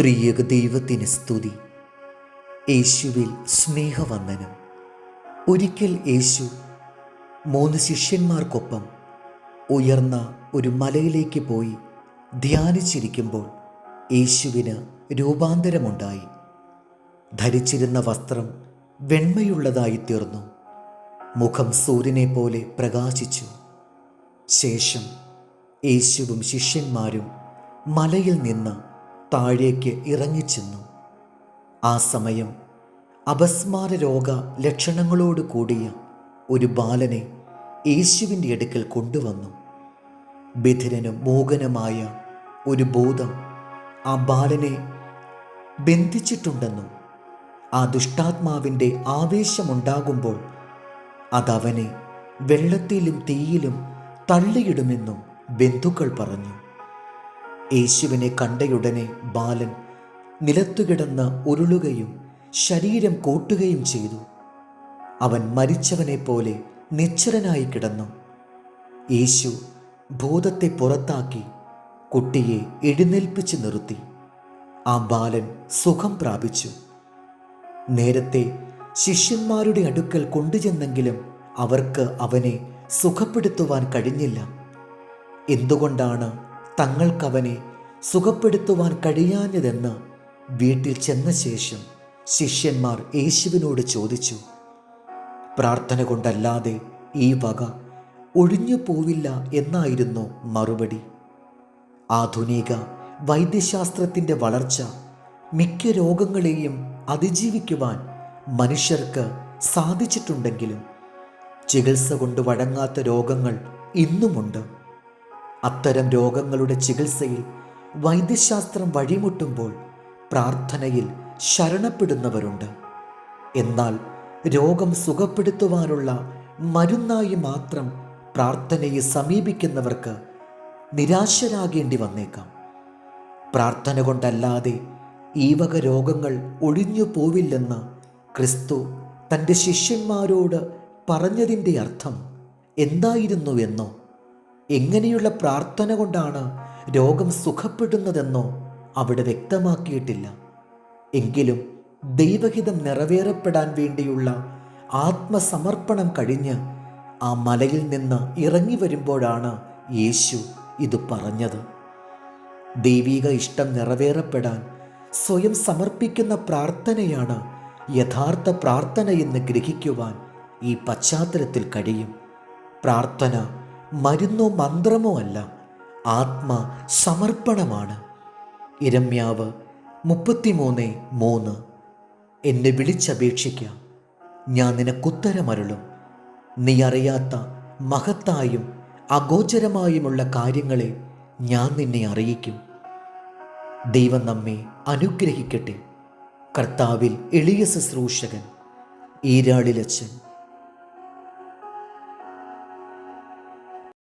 ത്രിയക ദൈവത്തിന് സ്തുതി. യേശുവിൽ സ്നേഹവന്ദനം. ഒരിക്കൽ യേശു മൂന്ന് ശിഷ്യന്മാർക്കൊപ്പം ഉയർന്ന ഒരു മലയിലേക്ക് പോയി ധ്യാനിച്ചിരിക്കുമ്പോൾ യേശുവിന് രൂപാന്തരമുണ്ടായി. ധരിച്ചിരുന്ന വസ്ത്രം വെണ്മയുള്ളതായി തീർന്നു. മുഖം സൂര്യനെ പോലെ പ്രകാശിച്ചു. ശേഷം യേശുവും ശിഷ്യന്മാരും മലയിൽ നിന്ന് താഴേക്ക് ഇറങ്ങിച്ചെന്നു. ആ സമയം അപസ്മാര രോഗ ലക്ഷണങ്ങളോട് കൂടിയ ഒരു ബാലനെ യേശുവിന്റെ അടുക്കൽ കൊണ്ടുവന്നു. ബിധിരനും മൂകനുമായ ഒരു ഭൂതം ആ ബാലനെ ബന്ധിച്ചിട്ടുണ്ടെന്നും ആ ദുഷ്ടാത്മാവിന്റെ ആവേശമുണ്ടാകുമ്പോൾ അതവനെ വെള്ളത്തിലും തീയിലും തള്ളിയിടുമെന്നും ബന്ധുക്കൾ പറഞ്ഞു. യേശുവിനെ കണ്ടയുടനെ ബാലൻ നിലത്തുകിടന്ന് ഉരുളുകയും ശരീരം കോട്ടുകയും ചെയ്തു. അവൻ മരിച്ചവനെ പോലെ നിശ്ചരനായി കിടന്നു. യേശു ഭൂതത്തെ പുറത്താക്കി കുട്ടിയെ എഴുന്നേൽപ്പിച്ച് നിർത്തി. ആ ബാലൻ സുഖം പ്രാപിച്ചു. നേരത്തെ ശിഷ്യന്മാരുടെ അടുക്കൽ കൊണ്ടുചെന്നെങ്കിലും അവർക്ക് അവനെ സുഖപ്പെടുത്തുവാൻ കഴിഞ്ഞില്ല. എന്തുകൊണ്ടാണ് തങ്ങൾക്കവനെ സുഖപ്പെടുത്തുവാൻ കഴിയാഞ്ഞതെന്ന് വീട്ടിൽ ചെന്ന ശേഷം ശിഷ്യന്മാർ യേശുവിനോട് ചോദിച്ചു പ്രാർത്ഥന കൊണ്ടല്ലാതെ ഈ വക ഒഴിഞ്ഞു പോവില്ല എന്നായിരുന്നു മറുപടി. ആധുനിക വൈദ്യശാസ്ത്രത്തിന്റെ വളർച്ച മിക്ക രോഗങ്ങളെയും അതിജീവിക്കുവാൻ മനുഷ്യർക്ക് സാധിച്ചിട്ടുണ്ടെങ്കിലും ചികിത്സ കൊണ്ട് വഴങ്ങാത്ത രോഗങ്ങൾ ഇന്നുമുണ്ട്. അത്തരം രോഗങ്ങളുടെ ചികിത്സയിൽ വൈദ്യശാസ്ത്രം വഴിമുട്ടുമ്പോൾ പ്രാർത്ഥനയിൽ ശരണപ്പെടുന്നവരുണ്ട്. എന്നാൽ രോഗം സുഖപ്പെടുത്തുവാനുള്ള മരുന്നായി മാത്രം പ്രാർത്ഥനയെ സമീപിക്കുന്നവർക്ക് നിരാശരാകേണ്ടി വന്നേക്കാം. പ്രാർത്ഥന കൊണ്ടല്ലാതെ ഈ വക രോഗങ്ങൾ ഒഴിഞ്ഞു പോവില്ലെന്ന് ക്രിസ്തു തന്റെ ശിഷ്യന്മാരോട് പറഞ്ഞതിന്റെ അർത്ഥം എന്തായിരുന്നുവെന്നോ എങ്ങനെയുള്ള പ്രാർത്ഥന കൊണ്ടാണ് രോഗം സുഖപ്പെടുന്നതെന്നോ അവിടെ വ്യക്തമാക്കിയിട്ടില്ല. എങ്കിലും ദൈവഹിതം നിറവേറപ്പെടാൻ വേണ്ടിയുള്ള ആത്മസമർപ്പണം കഴിഞ്ഞ് ആ മലയിൽ നിന്ന് ഇറങ്ങി വരുമ്പോഴാണ് യേശു ഇത് പറഞ്ഞത്. ദൈവിക ഇഷ്ടം നിറവേറപ്പെടാൻ സ്വയം സമർപ്പിക്കുന്ന പ്രാർത്ഥനയാണ് യഥാർത്ഥ പ്രാർത്ഥനയെന്ന് ഗ്രഹിക്കുവാൻ ഈ പശ്ചാത്തലത്തിൽ കഴിയും. പ്രാർത്ഥന മരുന്നോ മന്ത്രമോ അല്ല ആത്മ സമർപ്പണമാണ്. ഇരമ്യാവ് മുപ്പത്തിമൂന്ന് മൂന്ന്. എന്നെ വിളിച്ചപേക്ഷിക്കാം ഞാൻ നിനക്കുത്തരമരുളും. നീ അറിയാത്ത മഹത്തായും അഗോചരമായുമുള്ള കാര്യങ്ങളെ ഞാൻ നിന്നെ അറിയിക്കും. ദൈവം നമ്മെ അനുഗ്രഹിക്കട്ടെ. കർത്താവിൽ എളിയ ശുശ്രൂഷകൻ ഈരാളിലച്ചൻ